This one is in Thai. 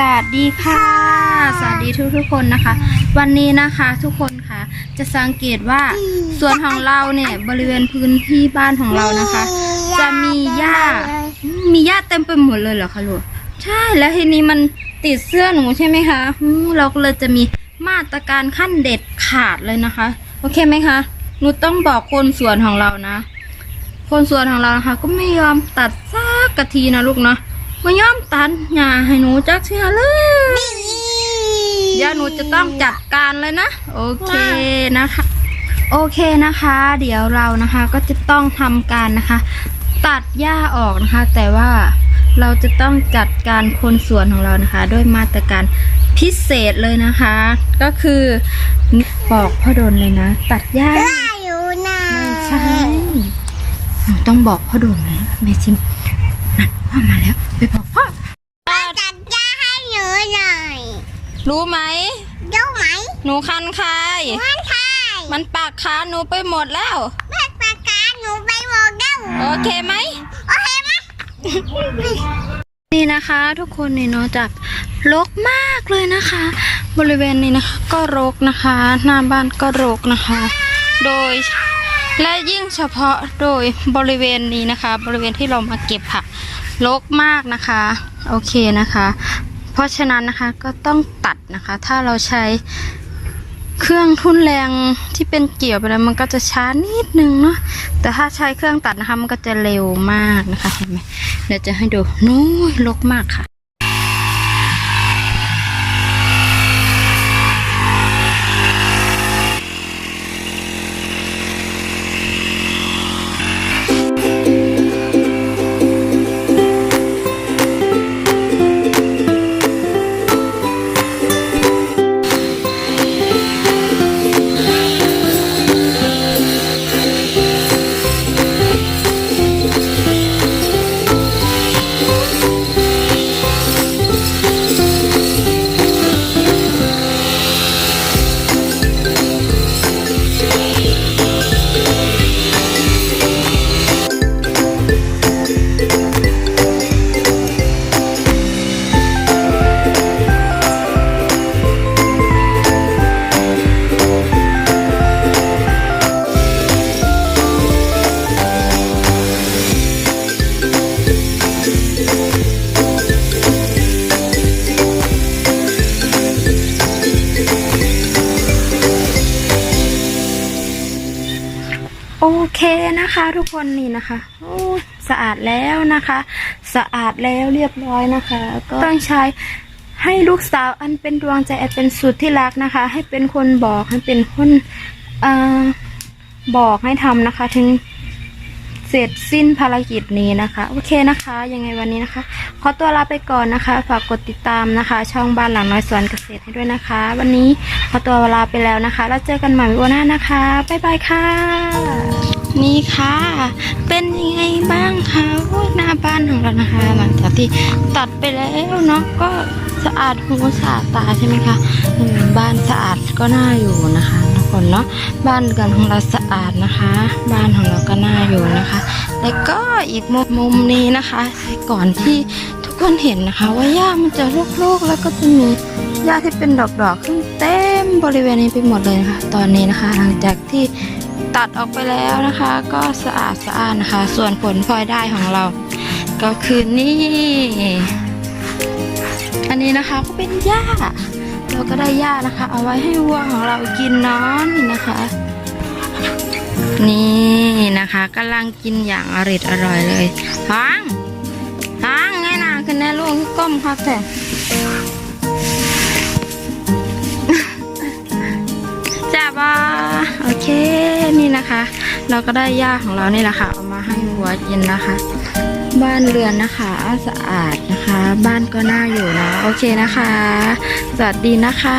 สวัสดีค่ะ สวัสดีทุกทุกๆคนนะคะ วันนี้นะคะทุกคนค่ะ จะสังเกตว่าส่วนของเราเนี่ยบริเวณพื้นที่บ้านของเรานะคะ จะมีหญ้ามีหญ้าเต็มไปหมดเลยเหรอคะลูกใช่แล้วทีนี้มันติดเสื้อหนูใช่ไหมคะอืมเราก็เลยจะมีมาตรการขั้นเด็ดขาดเลยนะคะ โอเคไหมคะหนูต้องบอกคนสวนของเรานะ คนสวนของเรานะคะ ก็ไม่ยอมตัดสักกะทีนะลูกเนาะ ไม่ยอมตัดหญ้าให้หนูจักเชื่อเลยเดี๋ยวหนูจะต้องจัดการเลยนะ โอเคนะคะ โอเคนะคะ เดี๋ยวเรานะคะก็จะต้องทำการนะคะ ตัดหญ้าออกนะคะ แต่ว่าเราจะต้องจัดการคนสวนของเรานะคะ ด้วยมาตรการพิเศษเลยนะคะ ก็คือบอกพ่อดนเลยนะ ตัดหญ้าได้อยู่นะไม่ใช่หนูต้องบอกพ่อดนนะแม่ชิมนั่น พ่อมาแล้วไปบอกพ่อจัดยาให้หนูหน่อยรู้ไหมดูไหมหนูคันใครมันไทยมันปากขาหนูไปหมดแล้วแม่ปากกาหนูไปหมดแล้วโอเคไหมโอเคไหมนี่นะคะทุกคนนี่เนาะจากรกมากเลยนะคะ บริเวณนี้นะคะ ก็รกนะคะ หน้าบ้านก็รกนะคะ โดย และยิ่งเฉพาะโดยบริเวณนี้นะคะ บริเวณที่เรามาเก็บผักรกมากนะคะ โอเคนะคะ เพราะฉะนั้นนะคะก็ต้องตัดนะคะ ถ้าเราใช้เครื่องทุ่นแรงที่เป็นเกี่ยวไปแล้วมันก็จะช้านิดนึงเนาะแต่ถ้าใช้เครื่องตัดนะคะมันก็จะเร็วมากนะคะเห็นไหมเดี๋ยวจะให้ดูนู้ยรกมากค่ะ โอเคนะคะทุกคนนี่นะคะโอ้สะอาดแล้วนะคะ สะอาดแล้วเรียบร้อยนะคะ ก็ต้องใช้ให้ลูกสาวอันเป็นดวงใจอันเป็นสุดที่รักนะคะ ให้เป็นคนบอกให้เป็นคนเอ่อบอกให้ทำนะคะ ถึง เสร็จสิ้นภารกิจนี้นะคะ โอเคนะคะ ยังไงวันนี้นะคะ ขอตัวลาไปก่อนนะคะ ฝากกดติดตามนะคะ ช่องบ้านหลังน้อยสวนเกษตรให้ด้วยนะคะ วันนี้ขอตัวลาไปแล้วนะคะ แล้วเจอกันใหม่วันหน้านะคะบ๊ายบายค่ะ นี่ค่ะ เป็นยังไงบ้างคะหน้าบ้านของเรานะคะ หลังจากที่ตัดไปแล้วเนาะก็สะอาดหูสะอาดตาใช่ไหมคะบ้านสะอาดก็น่าอยู่นะคะ คนเนาะบ้านเรือนของเราสะอาดนะคะ บ้านของเราก็น่าอยู่นะคะ แล้วก็อีกมุมมุมนี้นะคะ ก่อนที่ทุกคนเห็นนะคะ ว่าหญ้ามันจะโลกๆแล้วก็จะมีหญ้าที่เป็นดอกๆขึ้นเต็มบริเวณนี้ไปหมดเลยนะคะ ตอนนี้นะคะ หลังจากที่ตัดออกไปแล้วนะคะ ก็สะอาดสะอาดนะคะ ส่วนผลพลอยได้ของเรา ก็คือนี่อันนี้นะคะก็เป็นหญ้า เราก็ได้หญ้านะคะ เอาไว้ให้วัวของเรากินนอนนะคะ นี่นะคะกำลังกินอย่างอริดอร่อยเลยฮังฮังไงนะขึ้นแน่ลูกก้มครับแต่จ้าบาโอเคนี่นะคะ เราก็ได้หญ้าของเรานี่แหละค่ะเอามาให้วัวกินนะคะ บ้านเรือนนะคะ สะอาดนะคะ บ้านก็น่าอยู่นะ โอเคนะคะ สวัสดีนะคะ